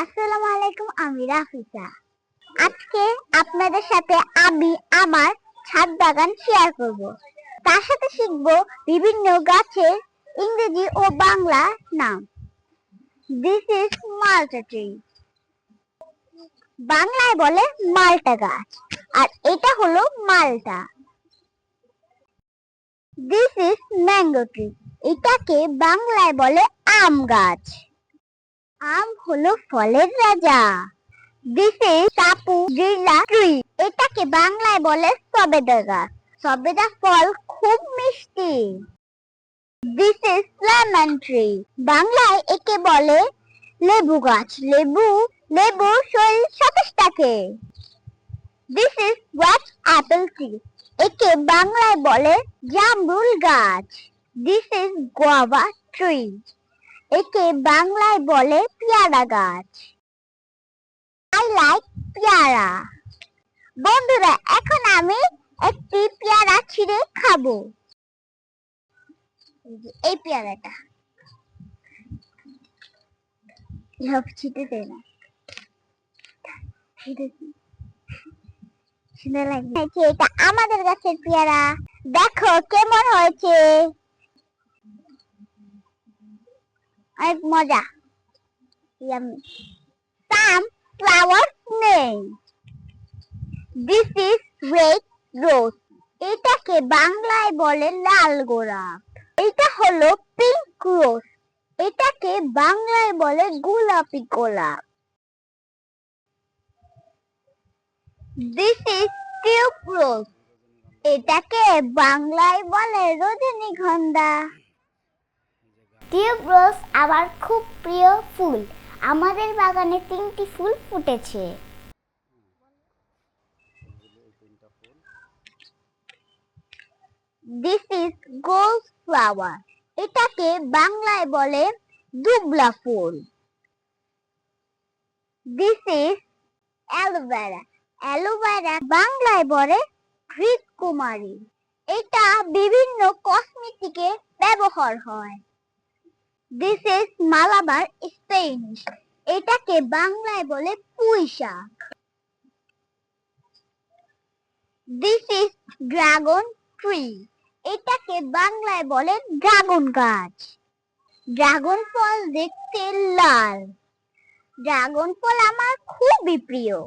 আসসালামু আলাইকুম, আমি রাফিসা। আজকে আপনাদের সাথে আমি আমার ছাদ বাগান শেয়ার করব। তার সাথে শিখব বিভিন্ন গাছের ইংরেজি ও বাংলা নাম। দিস ইজ মাল্টা ট্রি বাংলায় বলে মাল্টা গাছ, আর এটা হলো মালটা। দিস ইজ ম্যাঙ্গো ট্রি এটাকে বাংলায় বলে আম গাছ। আম হলো ফলের রাজা। দিস সাপু ট্রি এটাকে বাংলায় বলে সবেদা গাছ সবেদা ফল খুব মিষ্টি। দিস ইজ লেমন ট্রি, বাংলায় একে বলে লেবু গাছ। লেবু লেবু শরীর সতেজ থাকে this is what apple tree, একে বাংলায় বলে জামরুল গাছ। This is guava tree. একে বাংলায় বলে পেয়ারা গাছ। আই লাইক পেয়ারা। বন্ধুরা, এখন আমি একটি পেয়ারা ছিঁড়ে খাব। এই পেয়ারাটা। ছিটে দেয় না। এটা আমাদের গাছের পেয়ারা। দেখো কেমন হয়েছে। অনেক মজা. Some flowers name. This is red rose. এটাকে বাংলায় বলে লাল গোলাপ এটা হলো পিঙ্ক রোজ এটাকে বাংলায় বলে গোলাপি গোলাপ দিস ইজ টিউব রোজ এটাকে বাংলায় বলে রজনীগন্ধা টিউব রোজ আমার খুব প্রিয় ফুল। আমাদের বাগানে তিনটি ফুল ফুটেছে। দিস ইজ গোল্ড ফ্লাওয়ার এটাকে বাংলায় বলে দুবলা ফুল। This is aloe vera aloe vera বাংলায় বলে ঘৃত কুমারী এটা বিভিন্ন কসমেটিকে ব্যবহার হয়। দিস ইজ মালাবার স্পেনিশ এটাকে বাংলায় বলে পুঁই শাক দিস ইজ ড্রাগন ট্রি এটাকে বাংলায় বলে ড্রাগন গাছ। ড্রাগন ফল দেখতে লাল। ড্রাগন ফল আমার খুবই প্রিয়।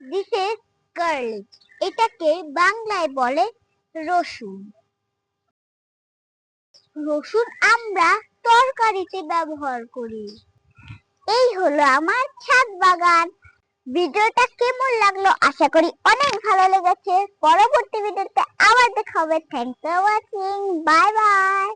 দিস ইজ গার্লিক এটাকে বাংলায় বলে রসুন। রসুন আমরা তরকারিতে ব্যবহার করি। এই হলো আমার ছাদ বাগান। ভিডিওটা কেমন লাগল আশা করি অনেক ভালো লেগেছে। পরবর্তী ভিডিওতে আবার দেখা হবে। Thanks for watching bye bye